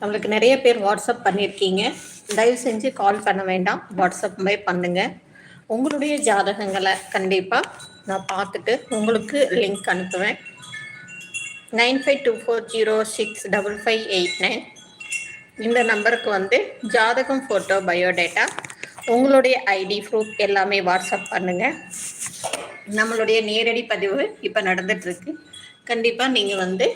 நம்மளுக்கு நிறைய பேர் வாட்ஸ்அப் பண்ணியிருக்கீங்க. தயவு செஞ்சு கால் பண்ண வேண்டாம். வாட்ஸ்அப்பே பண்ணுங்க. உங்களுடைய ஜாதகங்களை கண்டிப்பாக நான் பார்த்துட்டு உங்களுக்கு லிங்க் அனுப்புவேன். Nine five two four zero six double five eight nine. இந்த நம்பருக்கு வந்து ஜாதகம் ஃபோட்டோ பயோடேட்டா உங்களுடைய ஐடி ப்ரூஃப் எல்லாமே வாட்ஸ்அப் பண்ணுங்கள் நம்மளுடைய நேரடி பதிவு இப்போ நடந்துட்டுருக்கு கண்டிப்பாக நீங்கள் வந்து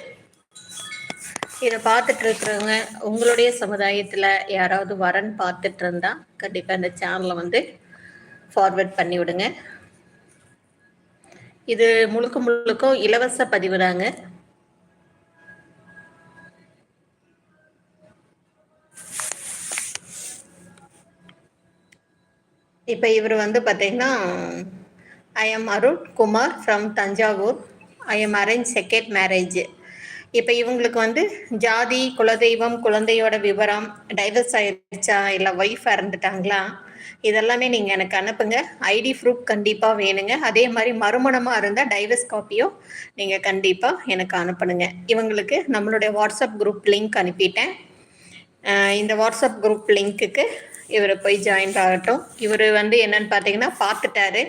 இதை பார்த்துட்டு இருக்கிறவங்க உங்களுடைய சமுதாயத்தில் யாராவது வரன் பார்த்துட்டு இருந்தா கண்டிப்பாக இந்த சேனலை வந்து ஃபார்வர்ட் பண்ணி விடுங்க. இது முழுக்க முழுக்க இலவச பதிவு தாங்க. இப்போ இவர் வந்து பார்த்தீங்கன்னா I am Arun Kumar from Thanjavur I am arrange second marriage இப்போ இவங்களுக்கு வந்து ஜாதி குலதெய்வம் குழந்தையோட விவரம் டைவர்ஸ் ஆயிடுச்சா இல்லை ஒய்ஃப் இறந்துட்டாங்களா இதெல்லாமே நீங்கள் எனக்கு அனுப்புங்க. ஐடி ப்ரூஃப் கண்டிப்பாக வேணுங்க. அதே மாதிரி மறுமணமாக இருந்தால் டைவர்ஸ் காப்பியும் நீங்கள் கண்டிப்பாக எனக்கு அனுப்பணுங்க. இவங்களுக்கு நம்மளுடைய வாட்ஸ்அப் குரூப் லிங்க் அனுப்பிட்டேன். இந்த வாட்ஸ்அப் குரூப் லிங்க்குக்கு இவர் போய் ஜாயின் ஆகட்டும். இவர் வந்து என்னன்னு பார்த்தீங்கன்னா பார்த்துட்டாரு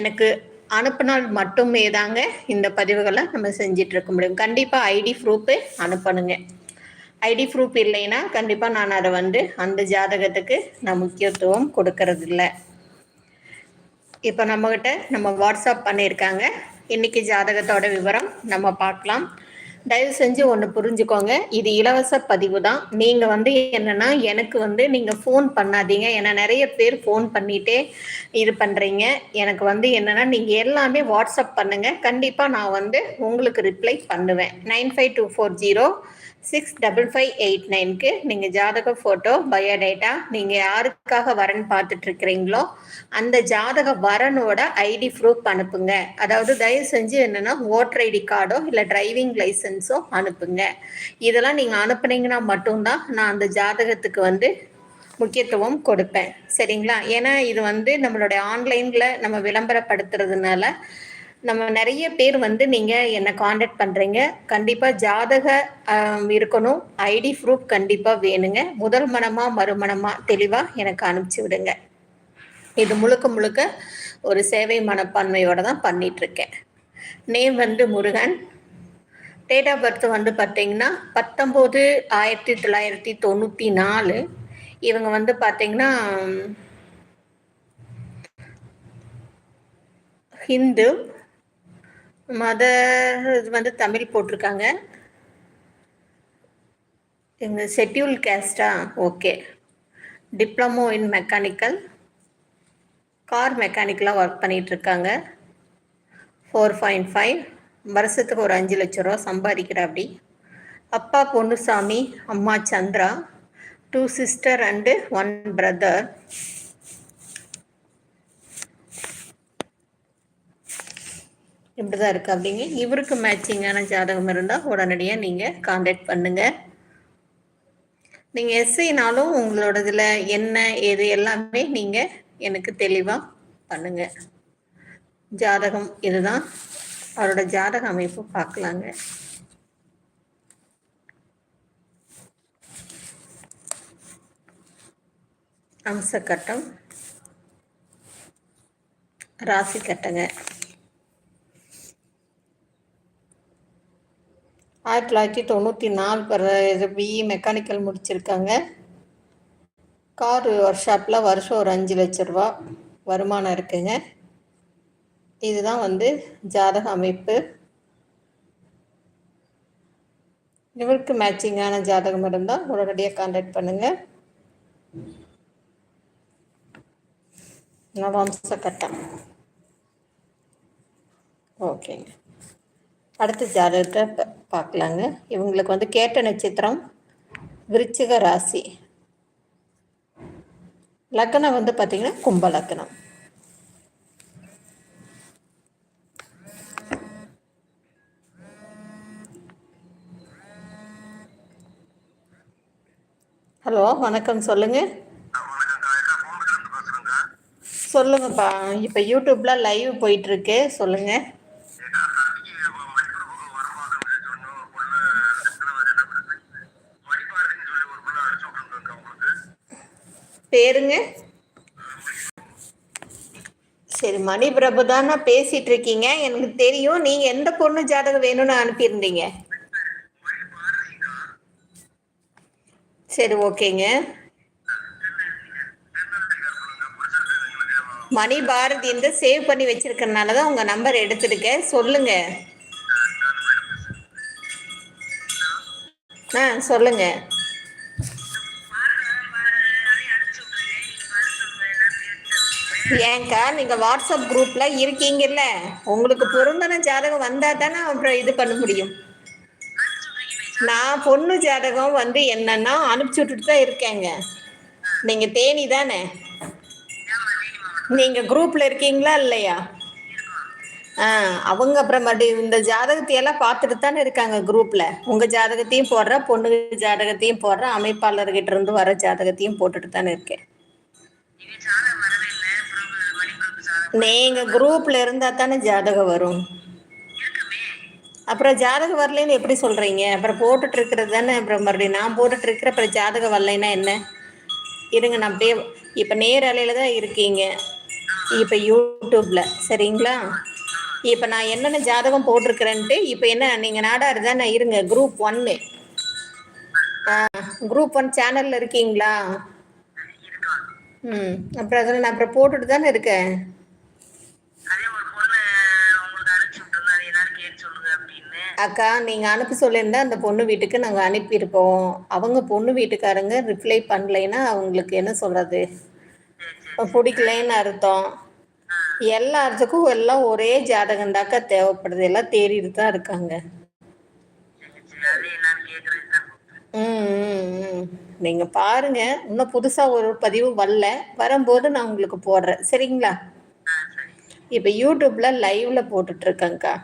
எனக்கு அனுப்பினால் மட்டுமே தாங்க இந்த பதிவுகளை நம்ம செஞ்சிட்டு இருக்க முடியும். கண்டிப்பாக ஐடி ப்ரூஃபு அனுப்பணுங்க. ஐடி ப்ரூஃப் இல்லைன்னா கண்டிப்பாக நான் அதை வந்து அந்த ஜாதகத்துக்கு நான் முக்கியத்துவம் கொடுக்கறது இல்லை இப்போ நம்மக்கிட்ட நம்ம வாட்ஸ்அப் பண்ணியிருக்காங்க. இன்னைக்கு ஜாதகத்தோட விவரம் நம்ம பார்க்கலாம். தயவு செஞ்சு ஒன்று புரிஞ்சுக்கோங்க. இது இலவச பதிவு தான் நீங்கள் வந்து என்னன்னா எனக்கு வந்து நீங்கள் ஃபோன் பண்ணாதீங்க. ஏன்னா நிறைய பேர் ஃபோன் பண்ணிட்டே இது பண்ணுறீங்க எனக்கு வந்து என்னன்னா நீங்கள் எல்லாமே வாட்ஸ்அப் பண்ணுங்க. கண்டிப்பாக நான் வந்து உங்களுக்கு ரிப்ளை பண்ணுவேன். Nine five two four zero six double five eight நைனுக்கு நீங்கள் ஜாதக ஃபோட்டோ பயோடேட்டா நீங்கள் யாருக்காக வரன் பார்த்துட்டு இருக்கிறீங்களோ அந்த ஜாதக வரனோட ஐடி ப்ரூஃப் அனுப்புங்க. அதாவது தயவு செஞ்சு என்னென்னா ஓட்டர் ஐடி கார்டோ இல்லை டிரைவிங் லைசன்ஸோ அனுப்புங்க. இதெல்லாம் நீங்கள் அனுப்புனீங்கன்னா மட்டும்தான் நான் அந்த ஜாதகத்துக்கு வந்து முக்கியத்துவம் கொடுப்பேன். சரிங்களா? ஏன்னா இது வந்து நம்மளுடைய ஆன்லைனில் நம்ம விளம்பரப்படுத்துறதுனால நம்ம நிறைய பேர் வந்து நீங்கள் என்னை காண்டாக்ட் பண்ணுறீங்க கண்டிப்பாக ஜாதக இருக்கணும். ஐடி ப்ரூஃப் கண்டிப்பாக வேணுங்க. முதல் மனமா மறுமணமா தெளிவாக எனக்கு அனுப்பிச்சி விடுங்க. இது முழுக்க முழுக்க ஒரு சேவை மனப்பான்மையோட தான் பண்ணிட்டு இருக்கேன் நேம் வந்து முருகன். டேட் ஆஃப் பர்த் வந்து பார்த்தீங்கன்னா பத்தொம்போது ஆயிரத்தி தொள்ளாயிரத்தி தொண்ணூற்றி நாலு. இவங்க வந்து பார்த்தீங்கன்னா ஹிந்து. மத இது வந்து தமிழ் போட்டிருக்காங்க. எங்க schedule கேஸ்டா okay diploma in mechanical car மெக்கானிக்கலாக work பண்ணிகிட்ருக்காங்க ஃபோர் பாயிண்ட் ஃபைவ் வருஷத்துக்கு ஒரு அஞ்சு லட்ச ரூபா சம்பாதிக்கிற அப்படி. அப்பா பொன்னுசாமி அம்மா Chandra two sister and one brother இப்படி தான் இருக்கு அப்படிங்க. இவருக்கு மேட்சிங்கான ஜாதகம் இருந்தால் உடனடியாக நீங்கள் காண்டாக்ட் பண்ணுங்கள் நீங்கள் எஸ்ஐனாலும் உங்களோட இதில் என்ன ஏது எல்லாமே நீங்கள் எனக்கு தெளிவாக பண்ணுங்க. ஜாதகம் இதுதான். அவரோட ஜாதக அமைப்பு பார்க்கலாங்க அம்சக்கட்டம் ராசி கட்டங்க. ஆயிரத்தி தொள்ளாயிரத்தி தொண்ணூற்றி நாலு பிற பிஇ மெக்கானிக்கல் முடிச்சிருக்காங்க. கார் ஒர்க் ஷாப்பில் வருஷம் ஒரு அஞ்சு லட்ச ரூபா வருமானம் இருக்குங்க. இதுதான் வந்து ஜாதக அமைப்பு. இவருக்கு மேட்சிங்கான ஜாதகம் இருந்தால் உடனடியாக கான்டாக்ட் பண்ணுங்கள் நவம்ச கட்டம். ஓகேங்க. அடுத்த ஜாதகத்தை பா- பார்க்கலாங்க. இவங்களுக்கு வந்து கேட்ட நட்சத்திரம் விருச்சிக ராசி. லக்னம் வந்து பார்த்தீங்கன்னா கும்ப லக்னம். ஹலோ வணக்கம் சொல்லுங்க. சொல்லுங்கப்பா. இப்போ யூடியூப்ல லைவ் போயிட்டு இருக்கு. பேருங்க. சரி மணி பிரபு தானே பேசிட்டு இருக்கீங்க. எனக்கு தெரியும் நீங்க எந்த பொண்ணு ஜாதகம் வேணும்னு அனுப்பியிருந்தீங்க? சரி ஓகேங்க. மணி பாரதி இந்த சேவ் பண்ணி வச்சிருக்கனால தான் உங்க நம்பர் எடுத்திருக்கேன். சொல்லுங்க. ஆ சொல்லுங்க. ஏங்கா நீங்க வாட்ஸ்அப் குரூப்ல இருக்கீங்கல்ல. உங்களுக்கு பொருந்தன ஜாதகம் வந்தா தானே அப்புறம் இது பண்ண முடியும். நான் பொண்ணு ஜாதகம் வந்து என்னன்னா அனுப்பிச்சு விட்டுட்டு தான் இருக்கேங்க. நீங்க தேனி தானே? நீங்க குரூப்ல இருக்கீங்களா இல்லையா? ஆ அவங்க அப்புறம் மறுபடியும் இந்த ஜாதகத்தையெல்லாம் பார்த்துட்டு தானே இருக்காங்க குரூப்ல. உங்க ஜாதகத்தையும் போடுறேன் பொண்ணு ஜாதகத்தையும் போடுற அமைப்பாளர்கிட்ட இருந்து வர ஜாதகத்தையும் போட்டுட்டு தானே இருக்கேன். நீங்க குரூப்ல இருந்தா தானே ஜாதகம் வரும். அப்புறம் ஜாதகம் வரலைன்னு எப்படி சொல்றீங்க? அப்புறம் போட்டுட்டு இருக்கிறது தானே அப்புறம் மறுபடியும் நான் போட்டுட்டு இருக்கிற அப்புறம் ஜாதகம் வரலைன்னா என்ன? இருங்க நான் அப்படியே இப்போ நேரலையில் தான் இருக்கீங்க. இப்போ யூடியூப்ல சரிங்களா? இப்போ நான் என்னென்ன ஜாதகம் போட்டிருக்கிறேன்ட்டு இப்போ என்ன நீங்கள் நாடாரு தானே இருங்க குரூப் ஒன்னு குரூப் ஒன் சேனலில் இருக்கீங்களா? ம் அப்புறம் அதில் நான் அப்புறம் போட்டுட்டு தானே இருக்கேன். அக்கா நீங்கள் அனுப்பி சொல்லியிருந்தா அந்த பொண்ணு வீட்டுக்கு நாங்கள் அனுப்பியிருப்போம். அவங்க பொண்ணு வீட்டுக்காரங்க ரிப்ளை பண்ணலைன்னா அவங்களுக்கு என்ன சொல்கிறது பிடிக்கலைன்னு அர்த்தம். எல்லாத்துக்கும் எல்லாம் ஒரே ஜாதகம் தாக்கா தேவைப்படுது. எல்லாம் தேடிட்டு தான் இருக்காங்க. ம் நீங்கள் பாருங்க. இன்னும் புதுசாக ஒரு பதிவு வரல. வரும்போது நான் உங்களுக்கு போடுறேன். சரிங்களா? இப்போ யூடியூப்ல லைவ்ல போட்டுட்டு இருக்கேங்க்கா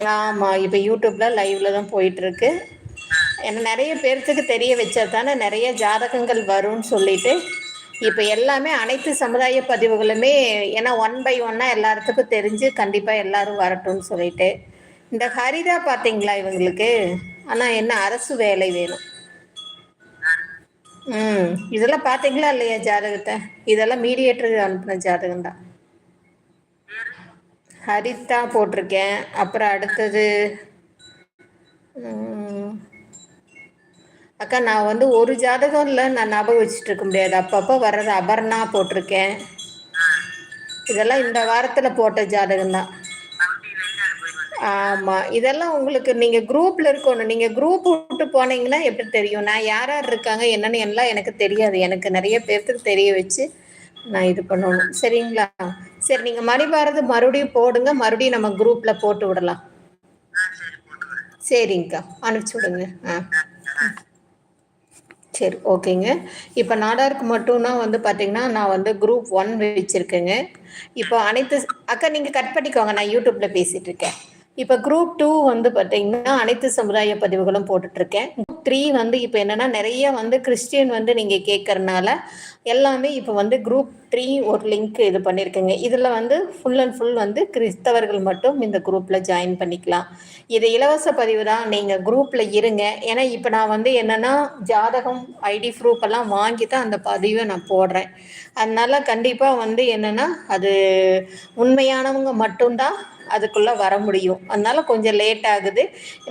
ஆமாம் இப்போ யூடியூப்ல லைவ்ல தான் போயிட்டு இருக்கு ஏன்னா நிறைய பேர்த்துக்கு தெரிய வச்சா தானே நிறைய ஜாதகங்கள் வரும்னு சொல்லிட்டு. இப்போ எல்லாமே அனைத்து சமுதாய பதிவுகளுமே ஏன்னா ஒன் பை ஒன்னாக எல்லாத்துக்கும் தெரிஞ்சு கண்டிப்பாக எல்லாரும் வரட்டும்னு சொல்லிட்டு. இந்த ஹரிதா பார்த்தீங்களா இவங்களுக்கு? ஆனால் என்ன அரசு வேலை வேணும். ம் இதெல்லாம் பார்த்தீங்களா இல்லையா ஜாதகத்தை? இதெல்லாம் மீடியேட்டர் அனுப்பின ஜாதகம் தான் ஹரிதா போட்டிருக்கேன். அப்புறம் அடுத்தது அக்கா நான் வந்து ஒரு ஜாதகம் இல்லை நான் ஞாபகம் வச்சுட்டு இருக்க முடியாது. அப்பப்போ வர்றது அபர்ணா போட்டிருக்கேன். இதெல்லாம் இந்த வாரத்தில் போட்ட ஜாதகம் தான். ஆமாம் இதெல்லாம் உங்களுக்கு நீங்கள் குரூப்பில் இருக்கணும். நீங்கள் குரூப் விட்டு போனீங்கன்னா எப்படி தெரியும்? நான் யார் யார் இருக்காங்க என்னன்னு எல்லாம் எனக்கு தெரியாது. எனக்கு நிறைய பேர்த்துக்கு தெரிய வச்சு நான் இது பண்ணணும். சரிங்களா? சரி நீங்கள் மணிபாரது மறுபடியும் போடுங்க. மறுபடியும் நம்ம குரூப்பில் போட்டு விடலாம். சரிங்கக்கா. அனுப்பிச்சி விடுங்க. ஆ. சரி ஓகேங்க. இப்போ நாடாருக்கு மட்டும்னா வந்து பார்த்தீங்கன்னா நான் வந்து குரூப் ஒன் வச்சுருக்கேங்க. இப்போ அனைத்து அக்கா நீங்கள் கட் பண்ணிக்கோங்க. நான் யூடியூப்பில் பேசிகிட்டு இருக்கேன். இப்போ குரூப் டூ வந்து பார்த்தீங்கன்னா அனைத்து சமுதாய பதிவுகளும் போட்டுட்ருக்கேன். குரூப் த்ரீ வந்து இப்போ என்னென்னா நிறைய வந்து கிறிஸ்டியன் வந்து நீங்கள் கேட்கறனால எல்லாமே இப்போ வந்து குரூப் த்ரீ ஒரு லிங்க் இது பண்ணியிருக்கேங்க இதில் வந்து ஃபுல் அண்ட் ஃபுல் வந்து கிறிஸ்தவர்கள் மட்டும் இந்த குரூப்பில் ஜாயின் பண்ணிக்கலாம். இது இலவச பதிவு தான். நீங்கள் குரூப்பில் இருங்க. ஏன்னா இப்போ நான் வந்து என்னென்னா ஜாதகம் ஐடி ப்ரூஃப் எல்லாம் வாங்கி தான் அந்த பதிவை நான் போடுறேன். அதனால் கண்டிப்பாக வந்து என்னென்னா அது உண்மையானவங்க மட்டும்தான் அதுக்குள்ளே வர முடியும். அதனால கொஞ்சம் லேட் ஆகுது.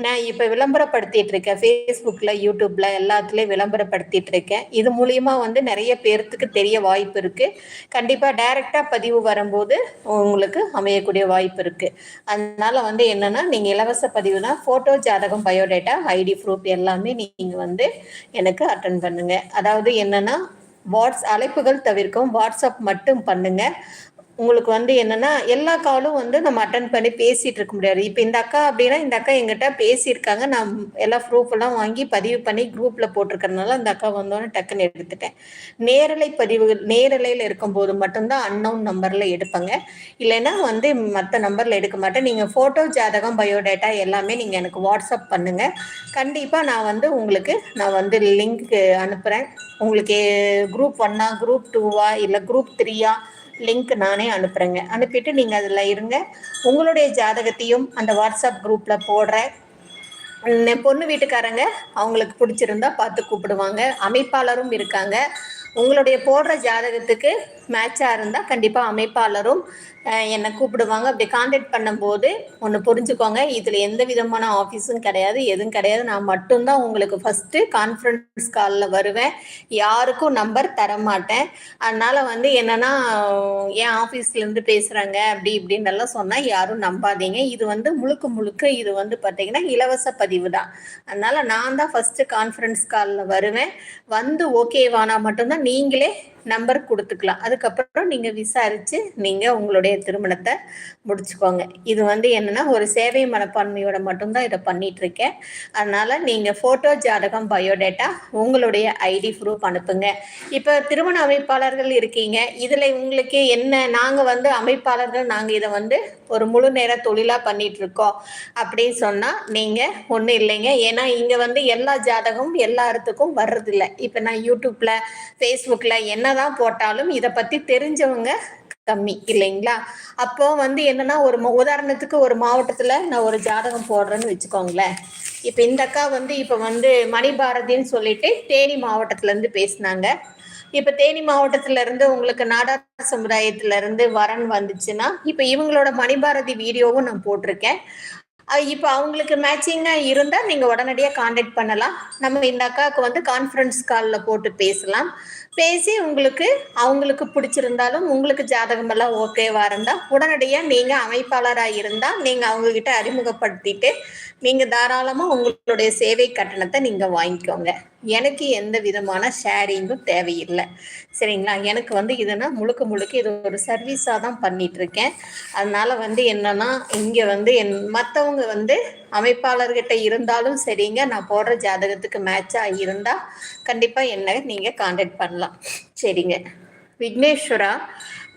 நான் இப்போ விளம்பரப்படுத்திட்டு இருக்கேன். ஃபேஸ்புக்கில் யூடியூப்பில் எல்லாத்துலேயும் விளம்பரப்படுத்திட்டு இருக்கேன். இது மூலியமா வந்து நிறைய பேர்த்துக்கு தெரிய வாய்ப்பு இருக்குது கண்டிப்பாக டைரெக்டாக பதிவு வரும்போது உங்களுக்கு அமையக்கூடிய வாய்ப்பு இருக்குது அதனால வந்து என்னென்னா நீங்கள் இலவச பதிவுனா ஃபோட்டோ ஜாதகம் பயோடேட்டா ஐடி ப்ரூஃப் எல்லாமே நீங்கள் வந்து எனக்கு அட்டன் பண்ணுங்கள் அதாவது என்னென்னா வாட்ஸ் அழைப்புகள் தவிர்க்கவும் வாட்ஸ்அப் மட்டும் பண்ணுங்கள் உங்களுக்கு வந்து என்னன்னா எல்லா காலும் வந்து நம்ம அட்டன் பண்ணி பேசிட்டு இருக்க முடியாது. இப்போ இந்த அக்கா அப்படின்னா இந்த அக்கா எங்கிட்ட பேசியிருக்காங்க. நான் எல்லா ப்ரூஃப் எல்லாம் வாங்கி பதிவு பண்ணி குரூப்ல போட்டிருக்கறதுனால அந்த அக்கா வந்தோடனே டக்குன்னு எடுத்துட்டேன். நேரலை பதிவுகள் நேரலையில் இருக்கும்போது மட்டும்தான் அன்னவுன் நம்பர்ல எடுப்பேங்க. இல்லைன்னா வந்து மற்ற நம்பர்ல எடுக்க மாட்டேன். நீங்க போட்டோ ஜாதகம் பயோடேட்டா எல்லாமே நீங்க எனக்கு வாட்ஸ்அப் பண்ணுங்க. கண்டிப்பா நான் வந்து உங்களுக்கு நான் வந்து லிங்க் அனுப்புறேன். உங்களுக்கு குரூப் ஒன்னா குரூப் டூவா இல்லை குரூப் த்ரீயா லிங்க் நானே அனுப்புகிறேங்க அனுப்பிட்டு நீங்கள் அதில் இருங்க. உங்களுடைய ஜாதகத்தையும் அந்த வாட்ஸ்அப் குரூப்பில் போடுறேன் என் பொண்ணு வீட்டுக்காரங்க அவங்களுக்கு பிடிச்சிருந்தா பார்த்து கூப்பிடுவாங்க. அமைப்பாளரும் இருக்காங்க. உங்களுடைய போடுற ஜாதகத்துக்கு மேட்சாக இருந்தால் கண்டிப்பாக அமைப்பாளரும் என்னை கூப்பிடுவாங்க. அப்படி காண்டாக்ட் பண்ணும்போது ஒன்று புரிஞ்சுக்கோங்க. இதில் எந்த விதமான ஆஃபீஸும் கிடையாது எதுவும் கிடையாது. நான் மட்டும்தான் உங்களுக்கு ஃபஸ்ட்டு கான்ஃபரன்ஸ் காலில் வருவேன். யாருக்கும் நம்பர் தர மாட்டேன் அதனால் வந்து என்னென்னா என் ஆஃபீஸ்லேருந்து பேசுகிறாங்க அப்படி இப்படின்னெல்லாம் சொன்னால் யாரும் நம்பாதீங்க. இது வந்து முழுக்க முழுக்க இது வந்து பார்த்தீங்கன்னா இலவச பதிவு தான். அதனால் நான் தான் ஃபஸ்ட்டு கான்ஃபரன்ஸ் காலில் வருவேன். வந்து ஓகேவானா மட்டும்தான் நீங்களே நம்பர் கொடுத்துக்கலாம். அதுக்கப்புறம் நீங்கள் விசாரித்து நீங்கள் உங்களுடைய திருமணத்தை முடிச்சுக்கோங்க. இது வந்து என்னென்னா ஒரு சேவை மனப்பான்மையோட மட்டும்தான் இதை பண்ணிகிட்ருக்கேன் அதனால் நீங்கள் ஃபோட்டோ ஜாதகம் பயோடேட்டா உங்களுடைய ஐடி ப்ரூஃப் அனுப்புங்க. இப்போ திருமண அமைப்பாளர்கள் இருக்கீங்க. இதில் உங்களுக்கு என்ன நாங்கள் வந்து அமைப்பாளர்கள் நாங்கள் இதை வந்து ஒரு முழு நேர தொழிலாக பண்ணிகிட்ருக்கோம் அப்படின்னு சொன்னால் நீங்கள் ஒன்றும் இல்லைங்க. ஏன்னா இங்கே வந்து எல்லா ஜாதகமும் எல்லா இடத்துக்கும் இப்போ நான் யூடியூப்பில் ஃபேஸ்புக்கில் என்ன தான் போட்டாலும் இதை பற்றி தெரிஞ்சவங்க கம்மி இல்லைங்களா? அப்போ வந்து என்னன்னா ஒரு உதாரணத்துக்கு ஒரு மாவட்டத்தில் நான் ஒரு ஜாதகம் போடுறேன்னு வச்சுக்கோங்களேன். இப்போ இந்த அக்கா வந்து இப்போ வந்து மணிபாரதின்னு சொல்லிட்டு தேனி மாவட்டத்துலேருந்து பேசினாங்க. இப்போ தேனி மாவட்டத்துல இருந்து உங்களுக்கு நாடார் சமுதாயத்துல இருந்து வரன் வந்துச்சுன்னா இப்போ இவங்களோட மணிபாரதி வீடியோவும் நான் போட்டிருக்கேன். இப்போ அவங்களுக்கு மேட்சிங்காக இருந்தால் நீங்கள் உடனடியாக காண்டாக்ட் பண்ணலாம். நம்ம இந்த அக்காவுக்கு வந்து கான்ஃபரன்ஸ் காலில் போட்டு பேசலாம். பேசி உங்களுக்கு அவங்களுக்கு பிடிச்சிருந்தாலும் உங்களுக்கு ஜாதகம் எல்லாம் ஓகேவா இருந்தால் உடனடியாக நீங்கள் அமைப்பாளராக இருந்தால் நீங்கள் அவங்கக்கிட்ட அறிமுகப்படுத்திட்டு நீங்கள் தாராளமாக உங்களுடைய சேவை கட்டணத்தை நீங்கள் வாங்கிக்கோங்க. எனக்கு எந்த விதமான ஷேரிங்கும் தேவையில்லை. சரிங்களா? எனக்கு வந்து இதுனா முழுக்க முழுக்க இது ஒரு சர்வீஸாக தான் பண்ணிட்டு இருக்கேன் அதனால வந்து என்னன்னா இங்கே வந்து என் மற்றவங்க வந்து அமைப்பாளர்கிட்ட இருந்தாலும் சரிங்க நான் போடுற ஜாதகத்துக்கு மேட்சாக இருந்தால் கண்டிப்பாக என்ன நீங்கள் காண்டாக்ட் பண்ணலாம். சரிங்க. விக்னேஸ்வரா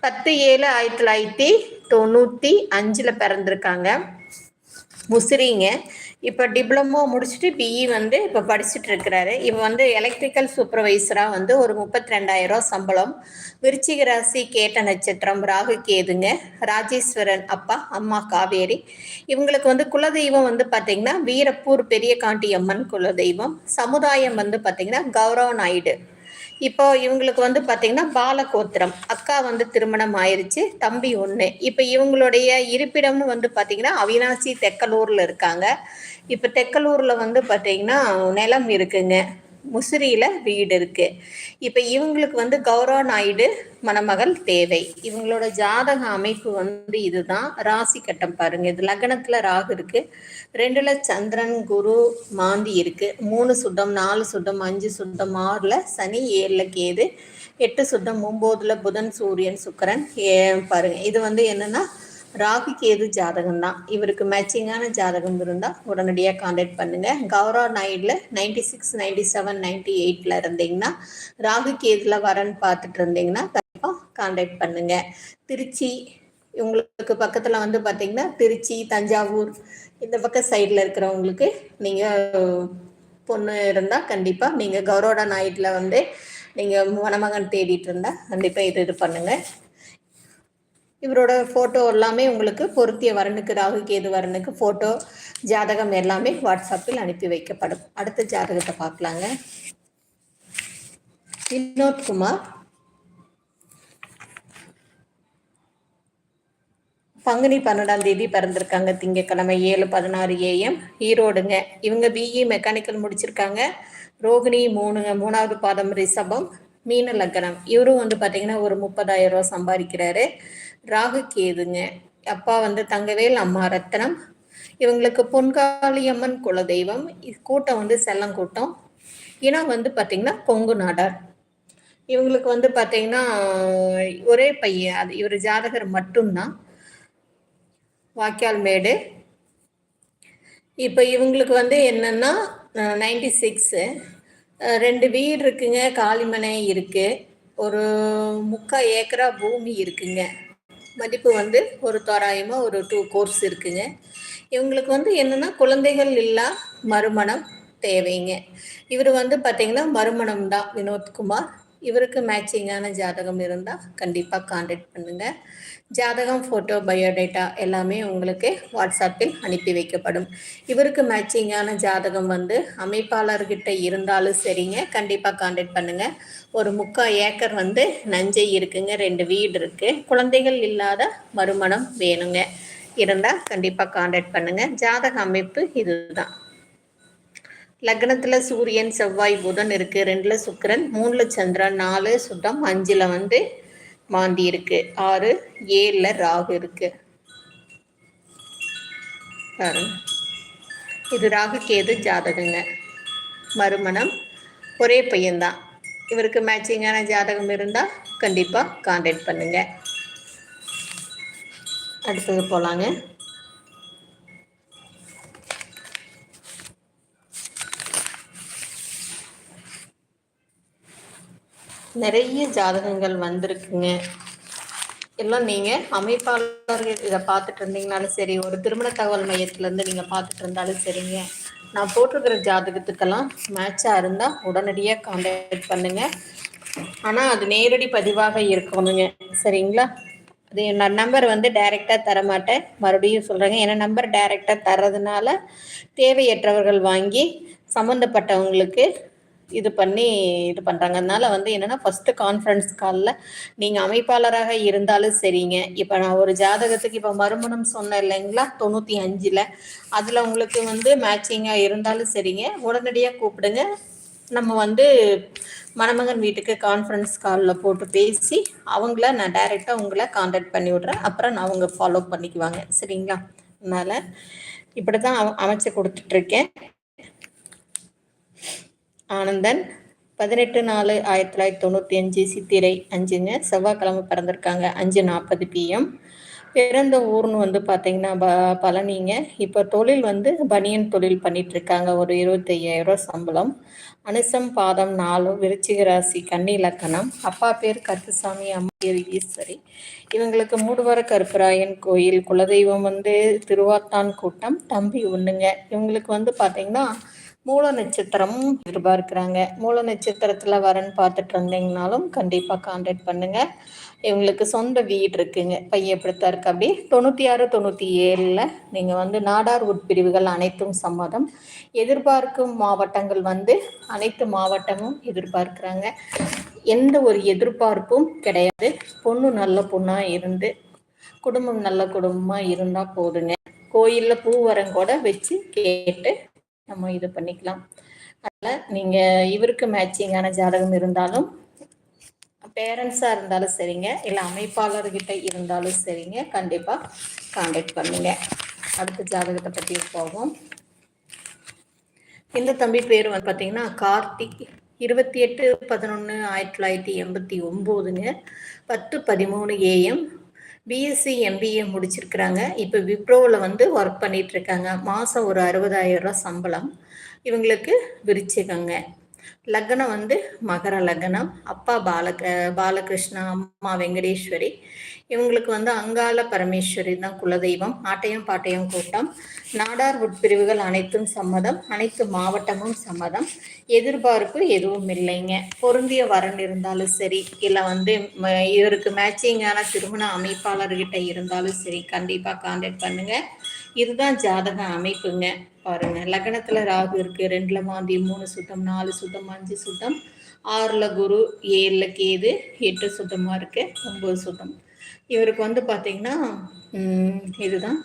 பத்து ஏழு ஆயிரத்தி தொள்ளாயிரத்தி தொண்ணூற்றி அஞ்சில் பிறந்திருக்காங்க. முசிறிங்க. இப்போ டிப்ளமோ முடிச்சுட்டு பிஇ வந்து இப்போ படிச்சுட்டு இருக்கிறாரு இவன் வந்து எலக்ட்ரிக்கல் சூப்பர்வைசராக வந்து ஒரு முப்பத்தி ரெண்டாயிரம் சம்பளம். விருச்சிக ராசி கேட்ட நட்சத்திரம் ராகு கேதுங்க. ராஜேஸ்வரன் அப்பா அம்மா காவேரி. இவங்களுக்கு வந்து குலதெய்வம் வந்து பார்த்திங்கன்னா வீரப்பூர் பெரிய காண்டி அம்மன் குலதெய்வம். சமுதாயம் வந்து பார்த்திங்கன்னா கௌரவ நாயுடு இப்போ இவங்களுக்கு வந்து பார்த்தீங்கன்னா பாலகோத்திரம். அக்கா வந்து திருமணம் ஆயிருச்சு தம்பி ஒன்று இப்போ இவங்களுடைய இருப்பிடம்னு வந்து பார்த்தீங்கன்னா அவினாசி தெக்கலூரில் இருக்காங்க. இப்போ தெக்கலூரில் வந்து பார்த்தீங்கன்னா நிலம் இருக்குங்க. முசிறியில் வீடு இருக்கு. இப்போ இவங்களுக்கு வந்து கௌரவ நாயுடு மணமகள் தேவை. இவங்களோட ஜாதக அமைப்பு வந்து இதுதான். ராசி கட்டம் பாருங்க. இது லக்னத்துல ராகு இருக்கு. ரெண்டுல சந்திரன் குரு மாந்தி இருக்கு. மூணு சுத்தம் நாலு சுத்தம் அஞ்சு சுத்தம் ஆறுல சனி ஏழுல கேது எட்டு சுத்தம் ஒம்போதில் புதன் சூரியன் சுக்கரன் ஏ பாருங்க. இது வந்து என்னன்னா ராகு கேது ஜாதகம் தான் இவருக்கு மேட்சிங்கான ஜாதகம் இருந்தால் உடனடியாக காண்டாக்ட் பண்ணுங்கள் கௌரவ நாயுடில் ninety six ninety seven ninety எயிட்டில் இருந்தீங்கன்னா ராகு கேதுல வரன்னு பார்த்துட்டு இருந்தீங்கன்னா கண்டிப்பாக காண்டாக்ட் பண்ணுங்கள் திருச்சி உங்களுக்கு பக்கத்தில் வந்து பார்த்தீங்கன்னா திருச்சி தஞ்சாவூர் இந்த பக்கம் சைடில் இருக்கிறவங்களுக்கு நீங்கள் பொண்ணு இருந்தால் கண்டிப்பாக நீங்கள் கௌரவ நாயுடில் வந்து நீங்கள் மணமகன் தேடிட்டு இருந்தால் கண்டிப்பாக இது இது பண்ணுங்கள் இவரோட ஃபோட்டோ எல்லாமே உங்களுக்கு பொருத்திய வரனுக்கு ராகு கேது வரனுக்கு ஃபோட்டோ ஜாதகம் எல்லாமே வாட்ஸ்அப்பில் அனுப்பி வைக்கப்படும். அடுத்த ஜாதகத்தை பார்க்கலாங்க. வினோத்குமார் பங்குனி பன்னெண்டாம் தேதி பிறந்திருக்காங்க. திங்கக்கிழமை ஏழு பதினாறு ஏஎம் ஈரோடுங்க. இவங்க பிஇ மெக்கானிக்கல் முடிச்சிருக்காங்க. ரோகிணி மூணுங்க மூணாவது பாதம் ரிஷபம் மீன லக்கணம் இவரும் வந்து பார்த்தீங்கன்னா ஒரு முப்பதாயிரம் ரூபா சம்பாதிக்கிறாரு. ராகு கேதுங்க. அப்பா வந்து தங்கவேல் அம்மா ரத்னம் இவங்களுக்கு பொன்காளியம்மன் குலதெய்வம். கூட்டம் வந்து செல்லங்கூட்டம். இனம் வந்து பார்த்தீங்கன்னா கொங்கு நாடார். இவங்களுக்கு வந்து பார்த்தீங்கன்னா ஒரே பையன். அது இவர் ஜாதகர் மட்டும்தான். வாய்க்கால் மேடு. இப்போ இவங்களுக்கு வந்து என்னன்னா நைன்டி சிக்ஸு. ரெண்டு வீடு இருக்குங்க. காளிமனை இருக்குது ஒரு முக்கால் ஏக்கரா பூமி இருக்குங்க. மதிப்பு வந்து ஒரு தோராயமாக ஒரு டூ கோர்ஸ் இருக்குங்க. இவங்களுக்கு வந்து என்னன்னா குழந்தைகள் இல்லா மறுமணம் தேவைங்க. இவர் வந்து பார்த்திங்கன்னா மறுமணம் தான். வினோத்குமார் இவருக்கு மேட்சிங்கான ஜாதகம் இருந்தால் கண்டிப்பாக கான்டாக்ட் பண்ணுங்கள் ஜாதகம் ஃபோட்டோ பயோடேட்டா எல்லாமே உங்களுக்கு வாட்ஸ்அப்பில் அனுப்பி வைக்கப்படும். இவருக்கு மேட்சிங்கான ஜாதகம் வந்து அமைப்பாளர்கிட்ட இருந்தாலும் சரிங்க. கண்டிப்பாக காண்டாக்ட் பண்ணுங்கள் ஒரு முக்கால் ஏக்கர் வந்து நஞ்சை இருக்குங்க. ரெண்டு வீடு இருக்குது குழந்தைகள் இல்லாத மறுமணம் வேணுங்க. இருந்தால் கண்டிப்பாக காண்டாக்ட் பண்ணுங்கள் ஜாதக அமைப்பு இதுதான். லக்னத்தில் சூரியன் செவ்வாய் புதன் இருக்குது ரெண்டில் சுக்கரன் மூணில் சந்திரன் நாலு சுத்தம் அஞ்சில் வந்து மாந்தி இருக்கு. ஆறு ஏழில் ராகு இருக்கு. இது ராகு கேது ஜாதகங்க. மறுமணம் ஒரே பையன்தான். இவருக்கு மேட்சிங்கான ஜாதகம் இருந்தால் கண்டிப்பாக கான்டாக்ட் பண்ணுங்க. அடுத்தது போகலாங்க நிறைய ஜாதகங்கள் வந்திருக்குங்க. எல்லாம் நீங்கள் அமைப்பாளர்கள் இதை பார்த்துட்டு இருந்தீங்கனாலும் சரி ஒரு திருமண தகவல் மையத்துலேருந்து நீங்கள் பார்த்துட்டு இருந்தாலும் சரிங்க. நான் போட்டிருக்கிற ஜாதகத்துக்கெல்லாம் மேட்சாக இருந்தால் உடனடியாக காண்டாக்ட் பண்ணுங்கள் ஆனால் அது நேரடி பதிவாக இருக்கணுங்க. சரிங்களா? அது நான் நம்பர் வந்து டைரெக்டாக தரமாட்டேன். மறுபடியும் சொல்கிறேங்க ஏன்னா நம்பர் டைரெக்டாக தர்றதுனால தேவையற்றவர்கள் வாங்கி சம்மந்தப்பட்டவங்களுக்கு இது பண்ணி இது பண்ணுறாங்க அதனால வந்து என்னென்னா ஃபஸ்ட்டு கான்ஃபரன்ஸ் காலில் நீங்கள் அமைப்பாளராக இருந்தாலும் சரிங்க. இப்போ நான் ஒரு ஜாதகத்துக்கு இப்போ மறுமணம் சொன்னேன் இல்லைங்களா தொண்ணூற்றி அஞ்சில். அதில் உங்களுக்கு வந்து மேட்சிங்காக இருந்தாலும் சரிங்க. உடனடியாக கூப்பிடுங்க. நம்ம வந்து மணமகன் வீட்டுக்கு கான்ஃபரன்ஸ் காலில் போட்டு பேசி அவங்கள நான் டைரெக்டாக உங்களை காண்டாக்ட் பண்ணி விட்றேன். அப்புறம் நான் அவங்க ஃபாலோ பண்ணிக்குவாங்க. சரிங்களா? அதனால் இப்படி தான் அமைச்சு கொடுத்துட்ருக்கேன் ஆனந்தன். பதினெட்டு நாலு ஆயிரத்தி தொள்ளாயிரத்தி தொண்ணூற்றி அஞ்சு சித்திரை அஞ்சுங்க. செவ்வாய்க்கிழமை பிறந்திருக்காங்க. அஞ்சு நாற்பது பிஎம் பிறந்த ஊர்னு வந்து பார்த்தீங்கன்னா ப பழனிங்க. இப்போ தொழில் வந்து பனியன் தொழில் பண்ணிட்டு இருக்காங்க ஒரு இருபத்தையாயிரம் சம்பளம். அனுசம் பாதம் நாலு விருச்சிக ராசி கன்னி லக்கணம். அப்பா பேர் கருத்துசாமி அம்மா பேர் ஈஸ்வரி. இவங்களுக்கு மூடுவர கருப்பராயன் கோயில். குலதெய்வம் வந்து திருவாத்தான் கூட்டம். தம்பி ஒன்றுங்க இவங்களுக்கு வந்து பார்த்தீங்கன்னா மூல நட்சத்திரமும் எதிர்பார்க்குறாங்க. மூல நட்சத்திரத்தில் வரன்னு பார்த்துட்டு இருந்தீங்கனாலும் கண்டிப்பாக காண்டாக்ட் பண்ணுங்கள் இவங்களுக்கு சொந்த வீடு இருக்குங்க. பையன் எப்படித்தான் இருக்கு அப்படி தொண்ணூற்றி ஆறு தொண்ணூற்றி ஏழில் நீங்கள் வந்து நாடார் உட்பிரிவுகள் அனைத்தும் சம்மதம். எதிர்பார்க்கும் மாவட்டங்கள் வந்து அனைத்து மாவட்டமும் எதிர்பார்க்குறாங்க. எந்த ஒரு எதிர்பார்ப்பும் கிடையாது. பொண்ணு நல்ல பொண்ணாக இருந்து குடும்பம் நல்ல குடும்பமாக இருந்தால் போதுங்க. கோயிலில் பூவரங்கூட வச்சு கேட்டு நம்ம இது பண்ணிக்கலாம். அதனால் நீங்கள் இவருக்கு மேட்சிங்கான ஜாதகம் இருந்தாலும் பேரண்ட்ஸாக இருந்தாலும் சரிங்க. இல்லை அமைப்பாளர்கிட்ட இருந்தாலும் சரிங்க. கண்டிப்பாக காண்டாக்ட் பண்ணுங்க. அடுத்த ஜாதகத்தை பற்றி போவோம். இந்த தம்பி பேர் வந்து பார்த்தீங்கன்னா கார்த்திக் இருபத்தி எட்டு பதினொன்று ஆயிரத்தி தொள்ளாயிரத்தி எண்பத்தி ஒம்போதுங்க. பத்து பதிமூணு ஏஎம் பிஎஸ்சி எம்பிஏ முடிச்சிருக்கிறாங்க. இப்போ விப்ரோவில் வந்து ஒர்க் பண்ணிட்டு இருக்காங்க. மாதம் ஒரு அறுபதாயிரம் ரூபா சம்பளம். இவங்களுக்கு விரிச்சிக்கங்க லக்னம் வந்து மகர லக்னம் அப்பா பாலக பாலகிருஷ்ணா அம்மா வெங்கடேஸ்வரி. இவங்களுக்கு வந்து அங்காள பரமேஸ்வரி தான் குலதெய்வம். ஆட்டையம் பாட்டையம் கூட்டம். நாடார் உட்பிரிவுகள் அனைத்தும் சம்மதம். அனைத்து மாவட்டமும் சம்மதம். எதிர்பார்ப்பு எதுவும் இல்லைங்க. பொருந்திய வரன் இருந்தாலும் சரி இல்லை வந்து இவருக்கு மேட்சிங்கான திருமண அமைப்பாளர்கிட்ட இருந்தாலும் சரி கண்டிப்பாக கான்டாக்ட் பண்ணுங்கள் இதுதான் ஜாதக அமைப்புங்க. பாருங்க. லக்னத்துல ராகு இருக்கு. ரெண்டுல மாந்தி மூணு சுத்தம் நாலு சுத்தம் அஞ்சு சுத்தம் ஆறுல குரு ஏழுல கேது எட்டு சுத்தமா இருக்கு ஒன்பது சுத்தம். இவருக்கு வந்து பாத்தீங்கன்னா இதுதான்.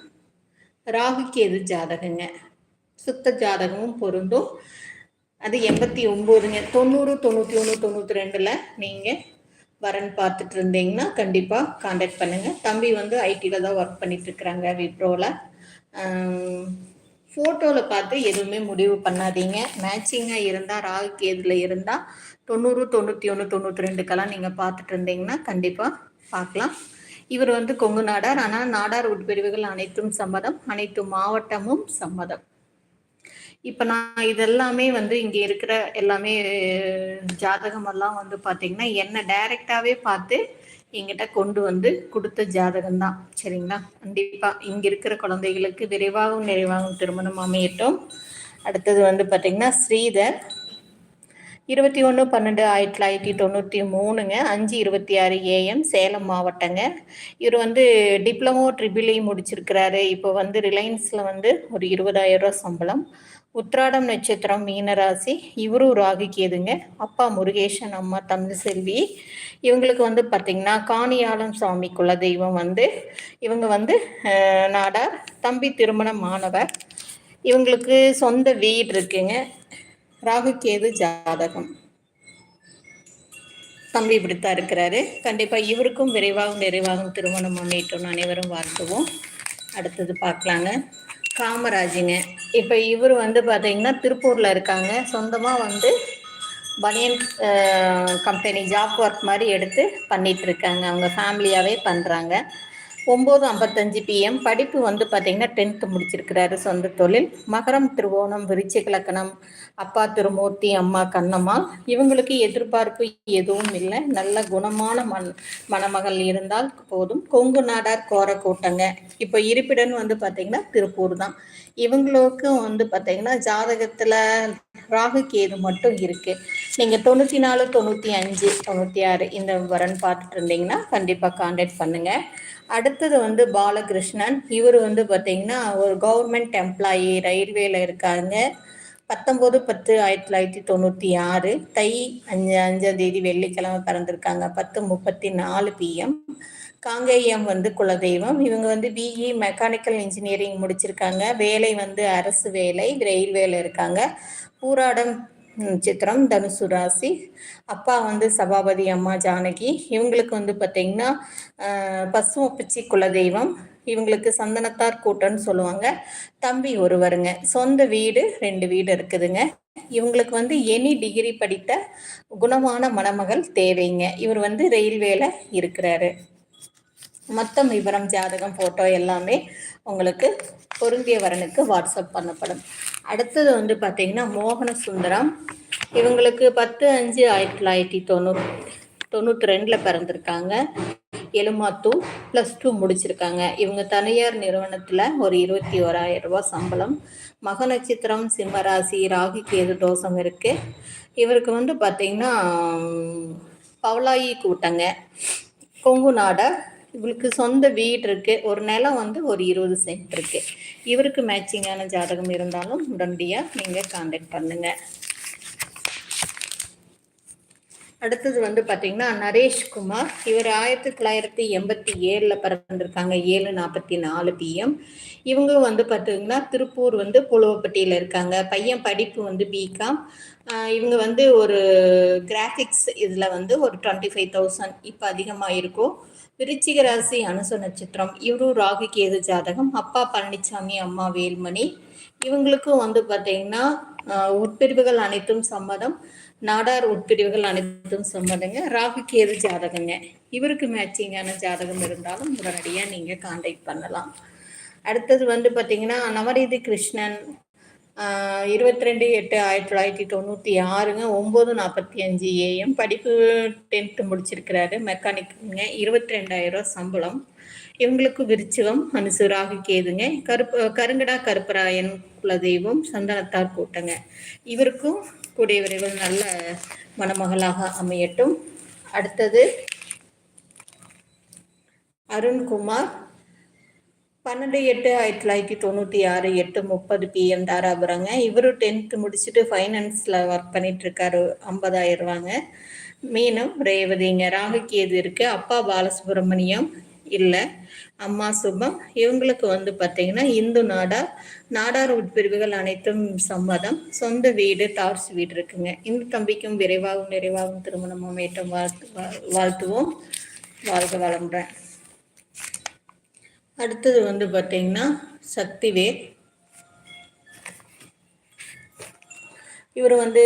ராகு கேது ஜாதகங்க. சுத்த ஜாதகமும் பொருந்தும். அது எண்பத்தி ஒம்போதுங்க தொண்ணூறு தொண்ணூற்றி ஒன்று தொண்ணூற்றி ரெண்டில் நீங்கள் வரன் பார்த்துட்டு இருந்தீங்கன்னா கண்டிப்பாக காண்டாக்ட் பண்ணுங்கள் தம்பி வந்து ஐடியில் தான் ஒர்க் பண்ணிட்டுருக்குறாங்க விப்ரோவில் ஃபோட்டோவில் பார்த்து எதுவுமே முடிவு பண்ணாதீங்க. மேட்சிங்காக இருந்தால் ராகு கேதில் இருந்தால் தொண்ணூறு தொண்ணூற்றி ஒன்று தொண்ணூற்றி ரெண்டுக்கெல்லாம் நீங்கள் பார்த்துட்டு இருந்தீங்கன்னா கண்டிப்பாக பார்க்கலாம். இவர் வந்து கொங்கு நாடார். ஆனால் நாடார் உட்பிரிவுகள் அனைத்தும் சம்மதம். அனைத்து மாவட்டமும் சம்மதம். இப்போ நான் இதெல்லாமே வந்து இங்கே இருக்கிற எல்லாமே ஜாதகமெல்லாம் வந்து பார்த்தீங்கன்னா என்ன டைரெக்டாகவே பார்த்து எங்கிட்ட கொண்டு வந்து கொடுத்த ஜாதகம் தான் சரிங்களா? கண்டிப்பாக இங்கே இருக்கிற குழந்தைகளுக்கு விரைவாகவும் நிறைவாகவும் திருமணம் அமையட்டும். அடுத்தது வந்து பார்த்திங்கன்னா ஸ்ரீதர். இருபத்தி ஒன்று பன்னெண்டு ஆயிரத்தி தொள்ளாயிரத்தி தொண்ணூற்றி மூணுங்க. அஞ்சு இருபத்தி ஆறு ஏஎம் சேலம் மாவட்டங்க. இவர் வந்து டிப்ளமோ ட்ரிபிளி முடிச்சிருக்கிறாரு. இப்போ வந்து ரிலையன்ஸில் வந்து ஒரு இருபதாயிரம் ரூபா சம்பளம். உத்ராடம் நட்சத்திரம் மீனராசி. இவரும் ராகு கேதுங்க அப்பா முருகேசன் அம்மா தமிழ் செல்வி இவங்களுக்கு வந்து பார்த்திங்கன்னா காணியாளம் சுவாமி குலதெய்வம் வந்து இவங்க வந்து நாடார். தம்பி திருமணம் மாணவர் இவங்களுக்கு சொந்த வீடு இருக்குங்க. ராகு கேது ஜாதகம். தம்பி இப்படித்தான் இருக்கிறாரு. கண்டிப்பாக இவருக்கும் விரைவாகவும் நிறைவாகவும் திருமணம் முன்னேற்றம் அனைவரும் வாழ்த்துவோம். அடுத்தது பார்க்கலாங்க. காமராஜுங்க. இப்போ இவர் வந்து பார்த்தீங்கன்னா திருப்பூரில் இருக்காங்க. சொந்தமாக வந்து பனியன் கம்பெனி ஜாப் ஒர்க் மாதிரி எடுத்து பண்ணிட்டு இருக்காங்க. அவங்க ஃபேமிலியாகவே பண்ணுறாங்க ஒம்பது ஐம்பத்தஞ்சு பிஎம் படிப்பு வந்து பார்த்திங்கன்னா டென்த்து முடிச்சிருக்கிறாரு சொந்த தொழில். மகரம் திருவோணம் விருச்சிக லக்கணம் அப்பா திருமூர்த்தி அம்மா கண்ணம்மா. இவங்களுக்கு எதிர்பார்ப்பு எதுவும் இல்லை. நல்ல குணமான மண் மணமகள் இருந்தால் போதும். கொங்கு நாடார் கோர கூட்டங்க. இப்போ இருப்பிடன்னு வந்து பார்த்திங்கன்னா திருப்பூர் தான். இவங்களுக்கும் வந்து பார்த்திங்கன்னா ஜாதகத்தில் ராகு கேது மட்டும் இருக்குது நீங்கள் தொண்ணூற்றி நாலு தொண்ணூற்றி அஞ்சு தொண்ணூற்றி ஆறு இந்த வரன் பார்த்துட்டு இருந்தீங்கன்னா கண்டிப்பாக காண்டாக்ட் பண்ணுங்கள் அடுத்தது வந்து பாலகிருஷ்ணன். இவர் வந்து பார்த்திங்கன்னா ஒரு கவர்மெண்ட் எம்ப்ளாயி ரயில்வேல இருக்காங்க பத்தொம்போது பத்து ஆயிரத்தி தொள்ளாயிரத்தி தொண்ணூற்றி ஆறு தை அஞ்சு அஞ்சாம் தேதி வெள்ளிக்கிழமை பிறந்திருக்காங்க. பத்து முப்பத்தி நாலு பிஎம் காங்கேயம் வந்து குலதெய்வம். இவங்க வந்து பிஇ மெக்கானிக்கல் இன்ஜினியரிங் முடிச்சிருக்காங்க. வேலை வந்து அரசு வேலை ரயில்வேல இருக்காங்க. பூராடம் சித்திரம் தனுசு ராசி அப்பா வந்து சபாபதி அம்மா ஜானகி. இவங்களுக்கு வந்து பார்த்திங்கன்னா பசுமப்பிச்சி குலதெய்வம். இவங்களுக்கு சந்தனத்தார் கூட்டம்னு சொல்லுவாங்க. தம்பி ஒருவருங்க. சொந்த வீடு ரெண்டு வீடு இருக்குதுங்க. இவங்களுக்கு வந்து எனி டிகிரி படித்த குணமான மணமகள் தேவைங்க. இவர் வந்து ரயில்வேல இருக்கிறாரு. மொத்தம் விவரம் ஜாதகம் ஃபோட்டோ எல்லாமே உங்களுக்கு பொருந்திய வரனுக்கு வாட்ஸ்அப் பண்ணப்படும். அடுத்தது வந்து பார்த்தீங்கன்னா மோகன சுந்தரம். இவங்களுக்கு பத்து அஞ்சு ஆயிரத்தி தொள்ளாயிரத்தி தொண்ணூறு தொண்ணூற்றி ரெண்டில் பிறந்திருக்காங்க. எலுமாத்தூர் ப்ளஸ் டூ முடிச்சிருக்காங்க. இவங்க தனியார் நிறுவனத்தில் ஒரு இருபத்தி ஓராயிரம் ரூபா சம்பளம். மக நட்சத்திரம் சிம்மராசி ராகி கேது தோஷம் இருக்குது இவருக்கு வந்து பார்த்திங்கன்னா பவலாயி கூட்டங்க. கொங்கு நாடை இவளுக்கு சொந்த வீடு இருக்கு. ஒரு நிலம் வந்து ஒரு இருபது சென்ட் இருக்கு. இவருக்கு மேட்சிங்கான ஜாதகம் இருந்தாலும் உடனடியாக நீங்கள் காண்டாக்ட் பண்ணுங்க. அடுத்தது வந்து பார்த்தீங்கன்னா நரேஷ்குமார் இவர் ஆயிரத்தி தொள்ளாயிரத்தி எண்பத்தி ஏழில் பிறந்திருக்காங்க. ஏழு நாற்பத்தி நாலு பிஎம் இவங்க வந்து பார்த்தீங்கன்னா திருப்பூர் வந்து புழுவப்பட்டியில் இருக்காங்க. பையன் படிப்பு வந்து பிகாம் இவங்க வந்து ஒரு கிராஃபிக்ஸ் இதில் வந்து ஒரு டுவெண்ட்டி ஃபைவ் தௌசண்ட் இப்போ அதிகமாக இருக்கும் விருச்சிக ராசி அனுச நட்சத்திரம். இவரும் ராகு கேது ஜாதகம். அப்பா பழனிசாமி அம்மா வேல்மணி. இவங்களுக்கும் வந்து பார்த்தீங்கன்னா உட்பிரிவுகள் அனைத்தும் சம்மதம். நாடார் உட்பிரிவுகள் அனைத்தும் சம்மதங்க. ராகு கேது ஜாதகங்க. இவருக்கு மேட்சிங்கான ஜாதகம் இருந்தாலும் உடனடியாக நீங்கள் காண்டாக்ட் பண்ணலாம். அடுத்தது வந்து பார்த்தீங்கன்னா நவரீதி கிருஷ்ணன் இருபத்தி ரெண்டு எட்டு ஆயிரத்தி தொள்ளாயிரத்தி தொண்ணூற்றி ஆறுங்க ஒம்பது நாற்பத்தி அஞ்சு ஏஎம் படிப்பு டென்த்து முடிச்சிருக்கிறாரு மெக்கானிக்குங்க இருபத்தி ரெண்டாயிரம் சம்பளம். இவங்களுக்கு விருச்சிவம் அனுசுராக கேதுங்க. கருப்பு கருங்கடா கருப்பராயன் குலதெய்வம் சந்தனத்தார் கூட்டங்க. இவருக்கும் கூடிய விரைவில் நல்ல மணமகளாக அமையட்டும். அடுத்தது அருண்குமார். பன்னெண்டு எட்டு ஆயிரத்தி தொள்ளாயிரத்தி தொண்ணூற்றி ஆறு எட்டு முப்பது பிஎம் தாராபுரங்க. இவரும் டென்த்து முடிச்சுட்டு ஃபைனான்ஸில் ஒர்க் பண்ணிகிட்ருக்காரு ஐம்பதாயிரம் ரூபாங்க. மீனம் ரேவதிங்க ராகுகேது இருக்குது அப்பா பாலசுப்ரமணியம் இல்லை அம்மா சுபம். இவங்களுக்கு வந்து பார்த்தீங்கன்னா இந்து நாடார் நாடார் உட்பிரிவுகள் அனைத்தும் சம்மதம். சொந்த வீடு டார்ஸ் வீடு இருக்குங்க. இந்த தம்பிக்கும் விரைவாகவும் நிறைவாகவும் திருமணமும் ஏற்றம் வாழ்த்து வாழ்த்துவோம். வாழ்க வளமுடன். அடுத்தது வந்து பார்த்தீங்கன்னா சக்திவேல் இவர் வந்து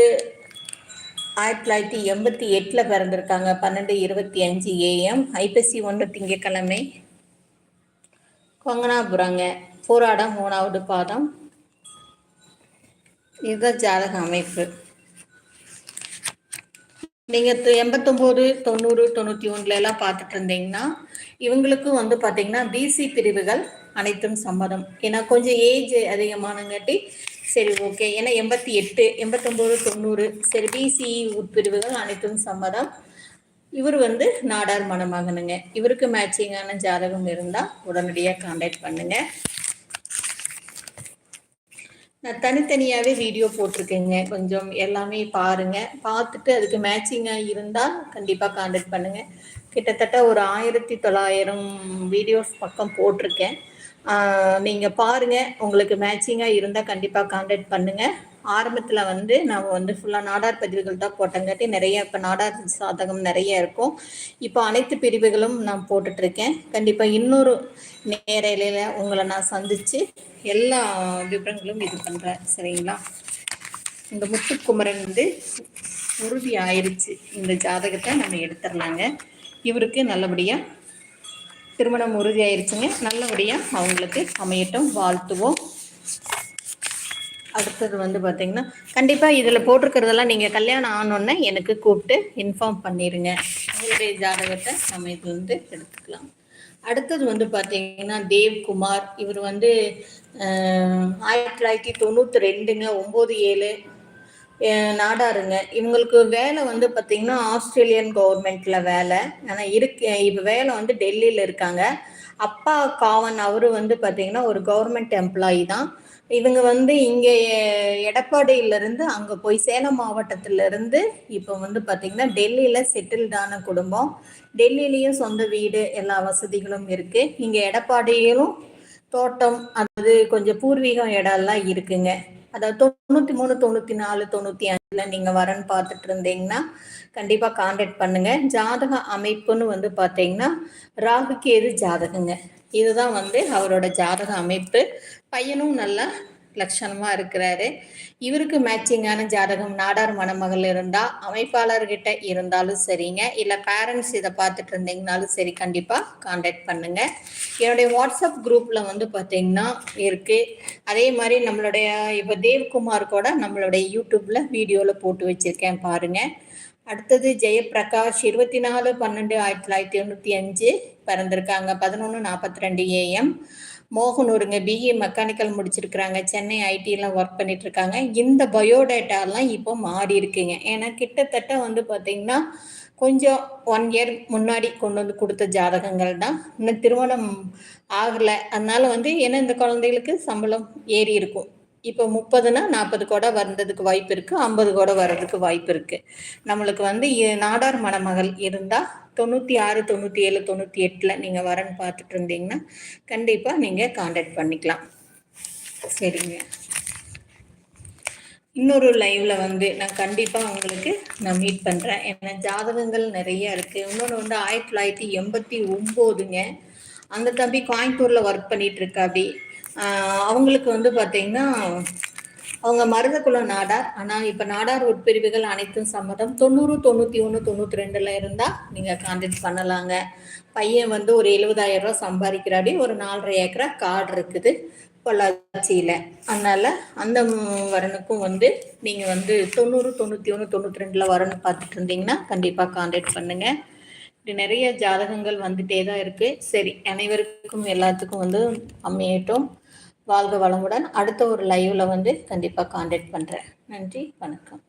ஆயிரத்தி தொள்ளாயிரத்தி எண்பத்தி எட்டில் பிறந்திருக்காங்க. பன்னெண்டு இருபத்தி அஞ்சு ஏஎம் ஐப்பசி ஒன்று திங்கக்கிழமை கொங்கனாபுரங்க போராடம் மூணாவது பாதம். இதுதான் ஜாதக அமைப்பு. நீங்கள் எண்பத்தொம்போது தொண்ணூறு தொண்ணூற்றி ஒன்றுல எல்லாம் பார்த்துட்டு இருந்தீங்கன்னா இவங்களுக்கும் வந்து பார்த்தீங்கன்னா பிசி பிரிவுகள் அனைத்தும் சம்மதம். ஏன்னா கொஞ்சம் ஏஜ் அதிகமானங்காட்டி சரி ஓகே ஏன்னா எண்பத்தி எட்டு எண்பத்தொம்போது தொண்ணூறு சரி பிசி உட்பிரிவுகள் அனைத்தும் சம்மதம். இவர் வந்து நாடார் மனமாகனுங்க. இவருக்கு மேட்சிங்கான ஜாதகம் இருந்தால் உடனடியாக காண்டாக்ட் பண்ணுங்க. நான் தனித்தனியாகவே வீடியோ போட்டிருக்கேங்க. கொஞ்சம் எல்லாமே பாருங்க. பார்த்துட்டு அதுக்கு மேட்சிங்காக இருந்தால் கண்டிப்பாக காண்டக்ட் பண்ணுங்க. கிட்டத்தட்ட ஒரு ஆயிரத்தி தொள்ளாயிரம் வீடியோஸ் பக்கம் போட்டிருக்கேன். நீங்கள் பாருங்கள் உங்களுக்கு மேட்சிங்காக இருந்தால் கண்டிப்பாக காண்டக்ட் பண்ணுங்கள் ஆரம்பத்தில் வந்து நான் வந்து ஃபுல்லாக நாடார் பதிவுகள் தான் போட்டங்காட்டி நிறைய இப்போ நாடார் சாதகம் நிறைய இருக்கும். இப்போ அனைத்து பிரிவுகளும் நான் போட்டுட்ருக்கேன். கண்டிப்பாக இன்னொரு நேரையில் உங்களை நான் சந்தித்து எல்லா விவரங்களும் இது பண்ணுறேன் சரிங்களா? இந்த முத்துக்குமரன் வந்து உறுதி ஆயிடுச்சு இந்த ஜாதகத்தை நம்ம எடுத்துடலாங்க. இவருக்கு நல்லபடியாக திருமணம் உறுதியாயிருச்சுங்க. நல்லபடியாக அவங்களுக்கு அமையட்டும் வாழ்த்துவோம். அடுத்தது வந்து பார்த்தீங்கன்னா கண்டிப்பாக இதில் போட்டிருக்கிறதெல்லாம் நீங்கள் கல்யாணம் ஆனோன்னே எனக்கு கூப்பிட்டு இன்ஃபார்ம் பண்ணிடுங்க உங்களுடைய ஜாதகத்தை நம்ம இது வந்து எடுத்துக்கலாம். அடுத்தது வந்து பார்த்தீங்கன்னா தேவ்குமார். இவர் வந்து ஆயிரத்தி தொள்ளாயிரத்தி தொண்ணூற்றி ரெண்டுங்க ஒம்பது ஏழு நாடாருங்க. இவங்களுக்கு வேலை வந்து பார்த்தீங்கன்னா ஆஸ்திரேலியன் கவர்மெண்ட்ல வேலை. ஆனால் இருக்கு இப்போ வேலை வந்து டெல்லியில் இருக்காங்க. அப்பா காவன் அவர் வந்து பார்த்தீங்கன்னா ஒரு கவர்மெண்ட் எம்ப்ளாயி தான். இவங்க வந்து இங்கே எடப்பாடியிலேருந்து அங்கே போய் சேலம் மாவட்டத்திலிருந்து இப்போ வந்து பார்த்திங்கன்னா டெல்லியில் செட்டில்டான குடும்பம். டெல்லியிலையும் சொந்த வீடு எல்லா வசதிகளும் இருக்குது இங்கே எடப்பாடியிலும் தோட்டம் அது கொஞ்சம் பூர்வீகம் இடம்லாம் இருக்குங்க. அதாவது தொண்ணூற்றி மூணு தொண்ணூற்றி நாலு தொண்ணூற்றி அஞ்சில் நீங்கள் வரன்னு பார்த்துட்டு இருந்தீங்கன்னா கண்டிப்பாக கான்டாக்ட் பண்ணுங்கள் ஜாதக அமைப்புன்னு வந்து பாத்தீங்கன்னா ராகு கேது ஜாதகங்க. இதுதான் வந்து அவரோட ஜாதக அமைப்பு. பையனும் நல்லா லட்சணமாக இருக்கிறாரு. இவருக்கு மேட்சிங்கான ஜாதகம் நாடார் மணமகள் இருந்தால் அமைப்பாளர்கிட்ட இருந்தாலும் சரிங்க. இல்லை பேரண்ட்ஸ் இதை பார்த்துட்டு இருந்தீங்கனாலும் சரி கண்டிப்பாக காண்டாக்ட் பண்ணுங்கள் என்னுடைய வாட்ஸ்அப் குரூப்பில் வந்து பார்த்தீங்கன்னா இருக்குது அதே மாதிரி நம்மளுடைய இப்போ தேவ்குமார் கூட நம்மளுடைய யூடியூப்பில் வீடியோவில் போட்டு வச்சுருக்கேன் பாருங்கள் அடுத்தது ஜெயபிரகாஷ் இருபத்தி நாலு பன்னெண்டு ஆயிரத்தி தொள்ளாயிரத்தி தொண்ணூற்றி அஞ்சு பிறந்திருக்காங்க. பதினொன்று நாற்பத்தி ரெண்டு ஏஎம் மோகனூருங்க பிஇ மெக்கானிக்கல் முடிச்சிருக்கிறாங்க. சென்னை ஐடிலாம் ஒர்க் பண்ணிட்டு இருக்காங்க இந்த பயோடேட்டாலாம் இப்போ மாறி இருக்குங்க. ஏன்னா கிட்டத்தட்ட வந்து பார்த்தீங்கன்னா கொஞ்சம் ஒன் இயர் முன்னாடி கொண்டு வந்து கொடுத்த ஜாதகங்கள் தான். இன்னும் திருமணம் ஆகலை. அதனால வந்து ஏன்னா இந்த குழந்தைகளுக்கு சம்பளம் ஏறி இருக்கும். இப்போ முப்பதுனா நாற்பது கூட வந்ததுக்கு வாய்ப்பு இருக்குது ஐம்பது கூட வர்றதுக்கு வாய்ப்பு இருக்குது நம்மளுக்கு வந்து நாடார் மணமகள் இருந்தால் தொண்ணூற்றி ஆறு தொண்ணூற்றி ஏழு தொண்ணூற்றி எட்டில் நீங்கள் வரன்னு பார்த்துட்டு இருந்தீங்கன்னா கண்டிப்பாக நீங்கள் காண்டாக்ட் பண்ணிக்கலாம். சரிங்க. இன்னொரு லைவ்ல வந்து நான் கண்டிப்பாக உங்களுக்கு நான் மீட் பண்ணுறேன் ஏன்னா ஜாதகங்கள் நிறைய இருக்குது இன்னொன்று வந்து ஆயிரத்தி தொள்ளாயிரத்தி எண்பத்தி ஒம்போதுங்க. அந்த தம்பி கோயம்புத்தூரில் ஒர்க் பண்ணிட்டு இருக்கா அவங்களுக்கு வந்து பார்த்தீங்கன்னா அவங்க மருதகுல நாடார். ஆனால் இப்போ நாடார் உட்பிரிவுகள் அனைத்தும் சம்மதம். தொண்ணூறு தொண்ணூற்றி ஒன்று தொண்ணூற்றி ரெண்டில் இருந்தால் நீங்கள் கான்டெக்ட் பண்ணலாங்க. பையன் வந்து ஒரு எழுபதாயிரம் ரூபா சம்பாதிக்கிறாடி. ஒரு நாலரை ஏக்கரா காடு இருக்குது பொள்ளாச்சியில். அதனால் அந்த வரனுக்கும் வந்து நீங்கள் வந்து தொண்ணூறு தொண்ணூற்றி ஒன்று தொண்ணூற்றி ரெண்டில் வரணும் பார்த்துட்டு இருந்தீங்கன்னா கண்டிப்பாக கான்டாக்ட் பண்ணுங்கள் இப்படி நிறைய ஜாதகங்கள் வந்துட்டே தான் இருக்குது சரி அனைவருக்கும் எல்லாத்துக்கும் வந்து அமையட்டும். வாழ்க வளமுடன். அடுத்த ஒரு லைவில் வந்து கண்டிப்பாக காண்டாக்ட் பண்ணுறேன் நன்றி வணக்கம்.